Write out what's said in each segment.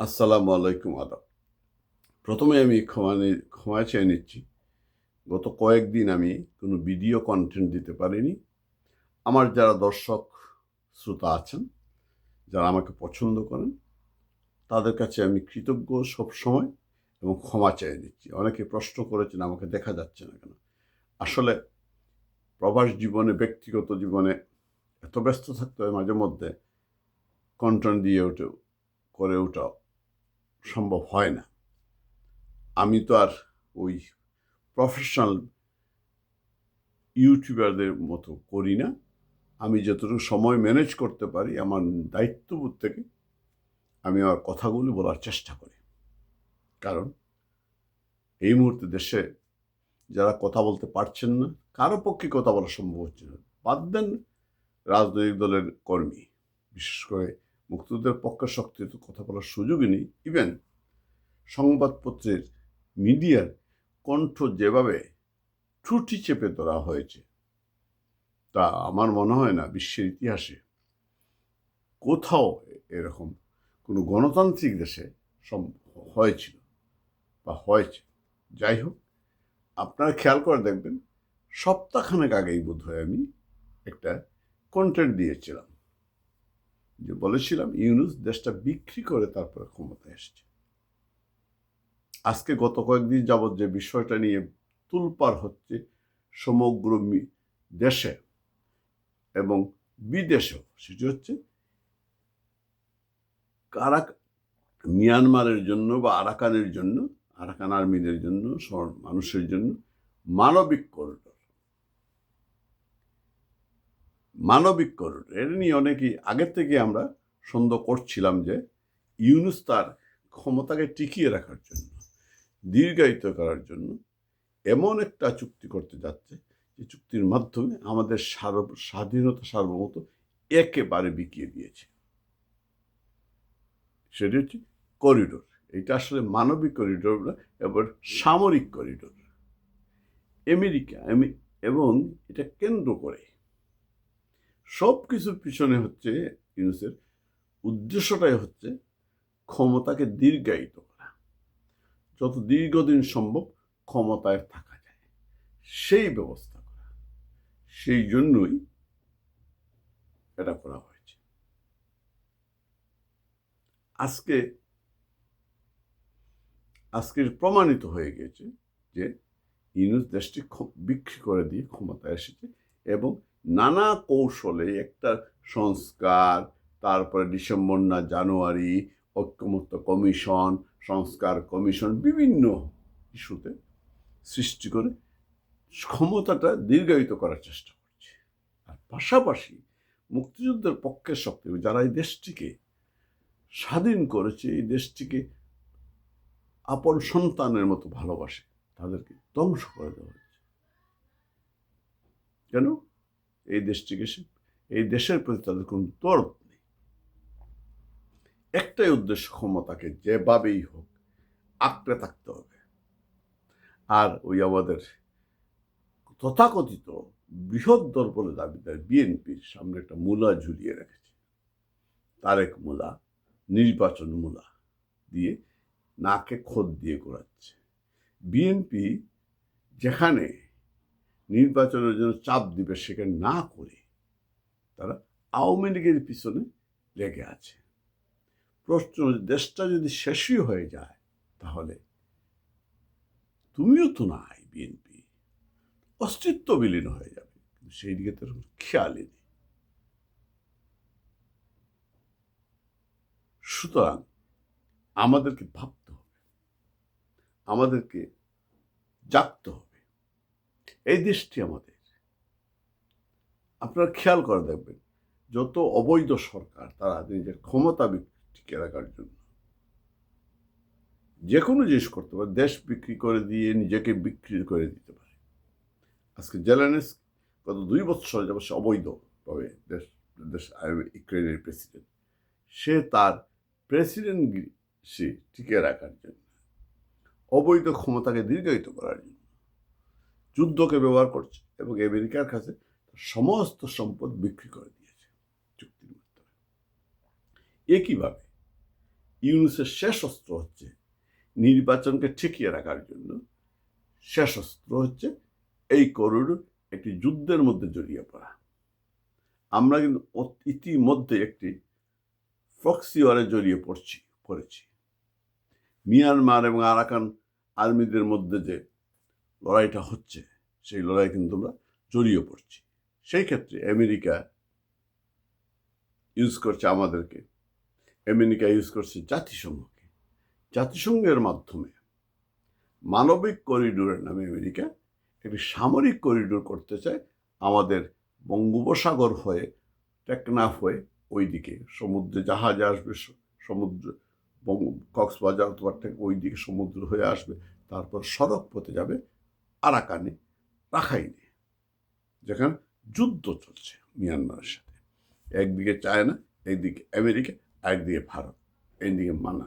আসসালামু আলাইকুম, আদাব। প্রথমে আমি ক্ষমা ক্ষমা চেয়ে নিচ্ছি। গত কয়েকদিন আমি কোনো ভিডিও কন্টেন্ট দিতে পারিনি। আমার যারা দর্শক শ্রোতা আছেন, যারা আমাকে পছন্দ করেন, তাদের কাছে আমি কৃতজ্ঞ সব সময় এবং ক্ষমা চেয়ে নিচ্ছি। অনেকে প্রশ্ন করেছেন, আমাকে দেখা যাচ্ছে না কেন? আসলে প্রবাস জীবনে, ব্যক্তিগত জীবনে এত ব্যস্ত থাকতে হয় মাঝে মধ্যে কন্টেন্ট দিয়ে ওঠে করে ওঠা সম্ভব হয় না। আমি তো আর ওই প্রফেশনাল ইউটিউবারদের মতো করি না। আমি যতটুকু সময় ম্যানেজ করতে পারি, আমার দায়িত্ববোধ থেকে আমি আমার কথাগুলি বলার চেষ্টা করি। কারণ এই মুহূর্তে দেশে যারা কথা বলতে পারছেন না, কারও পক্ষে কথা বলা সম্ভব হচ্ছে না। বাদ দেন রাজনৈতিক দলের কর্মী, বিশেষ করে মুক্তিযুদ্ধের পক্ষে শক্তি তো কথা বলার সুযোগই নেই। ইভেন সংবাদপত্রের মিডিয়ার কণ্ঠ যেভাবে ত্রুটি চেপে ধরা হয়েছে, তা আমার মনে হয় না বিশ্বের ইতিহাসে কোথাও এরকম কোনো গণতান্ত্রিক দেশে হয়েছিল বা হয়েছে। যাই হোক, আপনারা খেয়াল করে দেখবেন, সপ্তাহখানেক আগেই বোধ হয় আমি একটা কন্টেন্ট দিয়েছিলাম। যে বলেছিলাম, ইউনুস দেশটা বিক্রি করে তারপরে ক্ষমতায় এসেছে। আজকে গত কয়েকদিন যাবৎ যে বিষয়টা নিয়ে তুলপার হচ্ছে সমগ্র দেশে এবং বিদেশেও, সেটি হচ্ছে কারা মিয়ানমারের জন্য বা আরাকানের জন্য, আরাকান আর্মিদের জন্য মানুষের জন্য মানবিক করিডোর। মানবিক করিডোর এটা নিয়ে অনেকেই আগের থেকে আমরা সন্দেহ করছিলাম যে ইউনুস তার ক্ষমতাকে টিকিয়ে রাখার জন্য, দীর্ঘায়িত করার জন্য এমন একটা চুক্তি করতে যাচ্ছে যে চুক্তির মাধ্যমে আমাদের স্বাধীনতা সার্বভৌমত্ব একেবারে বিকিয়ে দিয়েছে। সেটি হচ্ছে করিডোর, এটা আসলে মানবিক করিডোর না, এবার সামরিক করিডোর। আমেরিকা এবং এটা কেন্দ্র করে সব কিছুর পিছনে হচ্ছে ইউনুসের উদ্দেশ্যটাই হচ্ছে ক্ষমতাকে দীর্ঘায়িত করা। যত দীর্ঘদিন সম্ভব ক্ষমতায় থাকা যায়। সেই ব্যবস্থা করা। সেই জন্যই এটা করা হয়েছে। আজকে আজকে প্রমাণিত হয়ে গেছে যে ইউনুস দেশটি বিক্রি করে দিয়ে ক্ষমতায় এসেছে এবং নানা কৌশলে একটা সংস্কার, তারপরে ডিসেম্বর না জানুয়ারি, ঐক্যমত্য কমিশন, সংস্কার কমিশন বিভিন্ন ইস্যুতে সৃষ্টি করে ক্ষমতাটা দীর্ঘায়িত করার চেষ্টা করছে। আর পাশাপাশি মুক্তিযুদ্ধের পক্ষের শক্তি, যারা এই দেশটিকে স্বাধীন করেছে, এই দেশটিকে আপন সন্তানের মতো ভালোবাসে, তাদেরকে ধ্বংস করে দেওয়া হয়েছে। কেন? এই দেশটিকে এই দেশের প্রতি তাদের কোনো দরদ নেই। একটাই উদ্দেশ্য ক্ষমতাকে যেভাবেই হোক আঁকড়ে থাকতে হবে। আর ওই আমাদের তথাকথিত বৃহৎ দল বলে দাবিদার বিএনপির সামনে একটা মূলা ঝুলিয়ে রেখেছে। তারেক মূলা, নির্বাচন মূলা দিয়ে নাকে খোদ দিয়ে ঘোরাচ্ছে। বিএনপি যেখানে নির্বাচনের জন্য চাপ দিবে সেখানে না করে তারা আওয়ামী লীগের পিছনে লেগে আছে। প্রশ্ন দেশটা যদি শেষই হয়ে যায়, তাহলে তুমিও তো নাই বিএনপি। অস্তিত্ব বিলীন হয়ে যাবে। সেই দিকে তো খেয়ালই নেই। সুতরাং আমাদেরকে ভাবতে হবে। আমাদেরকে জাগতে হবে। এই দেশটি আমাদের। আপনারা খেয়াল করে দেখবেন, যত অবৈধ সরকার, তারা নিজের ক্ষমতা টিকে রাখার জন্য যে কোনো জিনিস করতে পারে, দেশ বিক্রি করে দিয়ে নিজেকে বিক্রি করে দিতে পারে। আজকে জেলানেস গত দুই বছর যাবত সে অবৈধভাবে দেশ দেশ ইউক্রেনের প্রেসিডেন্ট, সে তার প্রেসিডেন্ট সে টিকে রাখার জন্য, অবৈধ ক্ষমতাকে দীর্ঘায়িত করার জন্য। যুদ্ধকে ব্যবহার করছে এবং আমেরিকার কাছে সমস্ত সম্পদ বিক্রি করে দিয়েছে চুক্তির মাধ্যমে। একইভাবে ইউনুসের শেষ অস্ত্র হচ্ছে নির্বাচনকে ঠেকিয়ে রাখার জন্য। শেষ অস্ত্র হচ্ছে এই করিডোর একটি যুদ্ধের মধ্যে জড়িয়ে পড়া। আমরা কিন্তু ইতিমধ্যে একটি ফক্সি ওয়ারে জড়িয়ে পড়ছি, পড়েছি। মিয়ানমার এবং আরাকান আর্মিদের মধ্যে যে লড়াইটা হচ্ছে, সেই লড়াই কিন্তু আমরা জড়িয়ে পড়ছি। সেই ক্ষেত্রে আমেরিকা ইউজ করছে আমাদেরকে। আমেরিকা ইউজ করছে জাতিসংঘকে। জাতিসংঘের মাধ্যমে মানবিক করিডোরের নামে আমেরিকা একটি সামরিক করিডোর করতে চায়, আমাদের বঙ্গোপসাগর হয়ে, টেকনাফ হয়ে ওইদিকে। সমুদ্রে জাহাজে আসবে সমুদ্র কক্সবাজার অথবা টেক- ওইদিকে সমুদ্র হয়ে আসবে, তারপর সড়ক পথে যাবে আরাকানে রাখাইনে। যেখানে যুদ্ধ চলছে মিয়ানমারের সাথে। একদিকে চায়না একদিকে আমেরিকা একদিকে ভারত। এইদিকে মানা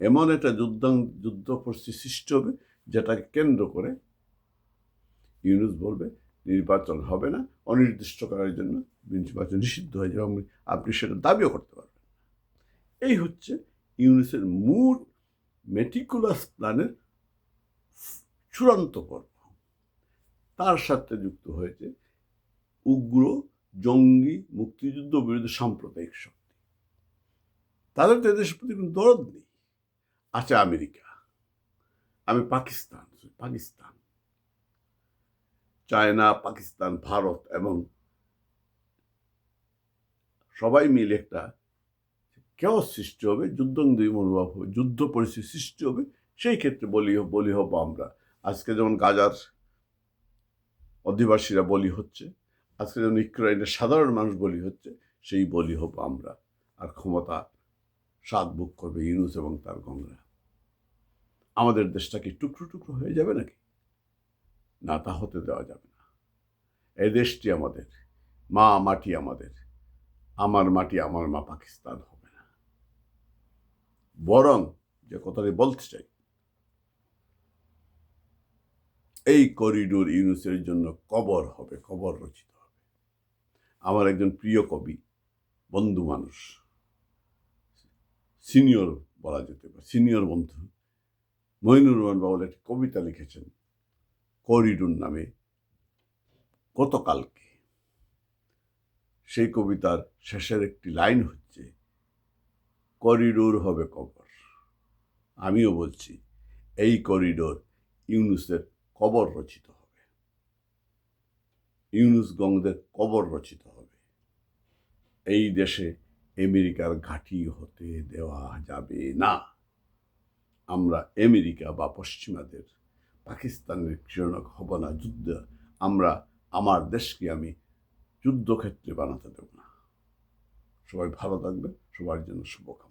এমন একটা যুদ্ধ যুদ্ধ পরিস্থিতি সৃষ্টি হবে, যেটাকে কেন্দ্র করে ইউনুস বলবে, নির্বাচন হবে না অনির্দিষ্ট করার জন্য নির্বাচন নিষিদ্ধ হয়ে যাবে আপনি সেটা দাবিও করতে পারবেন এই হচ্ছে ইউনুসের মূল মেটিকুলাস প্ল্যানের চূড়ান্ত পর্ব। তার সাথে যুক্ত হয়েছে উগ্র, জঙ্গি, মুক্তিযুদ্ধ বিরোধী সাম্প্রদায়িক শক্তি। তাদের তো এদেশের প্রতি কোনো দরদ নেই। আছে আমেরিকা, আমি পাকিস্তান পাকিস্তান। চায়না, পাকিস্তান, ভারত এবং সবাই মিলে একটা কেউ সৃষ্টি হবে যুদ্ধংদী মনোভাব হবে, যুদ্ধ পরিস্থিতি সৃষ্টি হবে, সেই ক্ষেত্রে বলি বলি হব আমরা আজকে যেমন গাজার অধিবাসীরা বলি হচ্ছে, আজকে যেমন ইউক্রাইনের সাধারণ মানুষ বলি হচ্ছে, সেই বলি হব আমরা। আর ক্ষমতা স্বাদ বুক করবে ইউনুস এবং তার গঙ্গরা আমাদের দেশটা কি টুকরো টুকরো হয়ে যাবে নাকি? না, তা হতে দেওয়া যাবে না। এই দেশটি আমাদের, মা মাটি আমাদের, আমার মাটি আমার মা পাকিস্তান হবে না। বরং যে কথাটি বলতে চাই এই করিডোর ইউনুসের জন্য কবর হবে, কবর রচিত হবে। আমার একজন প্রিয় কবি, বন্ধু মানুষ, সিনিয়র বলা যেতে পারে, সিনিয়র বন্ধু মহিনুর রহমান বাবুল একটি কবিতা লিখেছেন, করিডোর নামে, গতকালকে। সেই কবিতার শেষের একটি লাইন হচ্ছে, করিডোর হবে কবর। আমিও বলছি, এই করিডোর ইউনুসের কবর রচিত হবে। ইউনুস গঙ্গদের কবর রচিত হবে। এই দেশে আমেরিকার ঘাঁটি হতে দেওয়া যাবে না। আমরা আমেরিকা বা পশ্চিমাদের, পাকিস্তানের কৃষক হব না। যুদ্ধ, আমরা, আমার দেশকে আমি যুদ্ধক্ষেত্রে বানাতে দেব না। সবাই ভালো থাকবে সবার জন্য শুভকামনা।